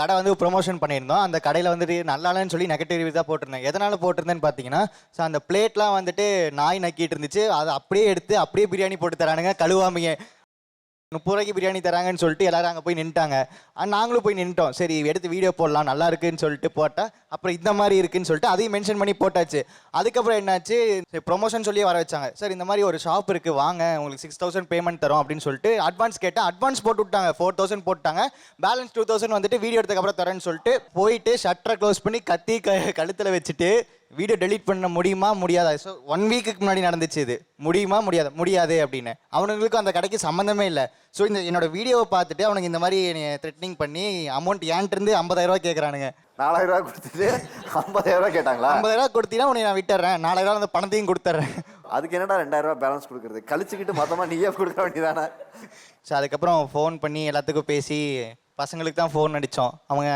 கடை வந்து ப்ரொமோஷன் பண்ணியிருந்தோம். அந்த கடையில் வந்துட்டு நல்லாலன்னு சொல்லி நெகட்டிவ் ரிவ்யூ தான் போட்டிருந்தேன். எதனால் போட்டிருந்தேன்னு பார்த்தீங்கன்னா ஸோ அந்த பிளேட்லாம் வந்துட்டு நாய் நக்கிட்டு இருந்துச்சு. அதை அப்படியே எடுத்து அப்படியே பிரியாணி போட்டு தரானுங்க. கழுவாமையே. முப்பது ரூபாய்க்கு பிரியாணி தராங்கன்னு சொல்லிட்டு எல்லாரும் அங்கே போய் நின்ட்டாங்க நாங்களும் போய் நின்ட்டோம் சரி எடுத்து வீடியோ போடலாம். நல்லா இருக்குன்னு சொல்லிட்டு போட்டால் அப்புறம் இந்த மாதிரி இருக்குன்னு சொல்லிட்டு அதையும் மென்ஷன் பண்ணி போட்டாச்சு. அதுக்கப்புறம் என்னாச்சு? ப்ரொமோஷன் சொல்லி வர வச்சாங்க. சார் இந்த மாதிரி ஒரு ஷாப் இருக்குது வாங்க. உங்களுக்கு சிக்ஸ் தௌசண்ட் பேமெண்ட் தரோம் அப்படின்னு சொல்லிட்டு அட்வான்ஸ் கேட்டால் அட்வான்ஸ் போட்டு விட்டாங்க. ஃபோர் தௌசண்ட் போட்டாங்க. பேலன்ஸ் டூ தௌசண்ட் வந்துட்டு வீடியோ எடுத்ததுக்கப்புறம் தரேன்னு சொல்லிட்டு போயிட்டு ஷட்டரை க்ளோஸ் பண்ணி கத்தி க கழுத்தில் வச்சுட்டு வீடியோ டெலீட் பண்ண முடியுமா முடியாதா? ஸோ ஒன் வீக்குக்கு முன்னாடி நடந்துச்சு இது. முடியுமா முடியாதா முடியாது அப்படின்னு. அவனுங்களுக்கும் அந்த கடைக்கு சம்மந்தமே இல்லை. ஸோ இந்த என்னோட வீடியோவை பார்த்துட்டு அவனுங்க இந்த மாதிரி த்ரெட்னிங் பண்ணி அமௌண்ட் ஏன்ட்டு ஐம்பதாயிரம் ரூபாய் கேட்குறானுங்க நாலாயிரம் ரூபாய் கொடுத்துட்டு ஐம்பதாயிரம் ரூபாய் கேட்டாங்களா? ஐம்பதாயிரம் ரூபாய் கொடுத்தீங்கன்னா உன்னை நான் விட்டுறேன். நாலாயிரம் ரூபாய் அந்த பணத்தையும் கொடுத்துட்றேன் அதுக்கு என்னடா ரெண்டாயிரம் ரூபாய் பேலன்ஸ் கொடுக்குறது? கழிச்சுக்கிட்டு மொத்தமாக நீயே கொடுக்க வேண்டியதானே? ஸோ அதுக்கப்புறம் ஃபோன் பண்ணி எல்லாத்துக்கும் பேசி பசங்களுக்கு தான் ஃபோன் அடித்தோம் அவங்க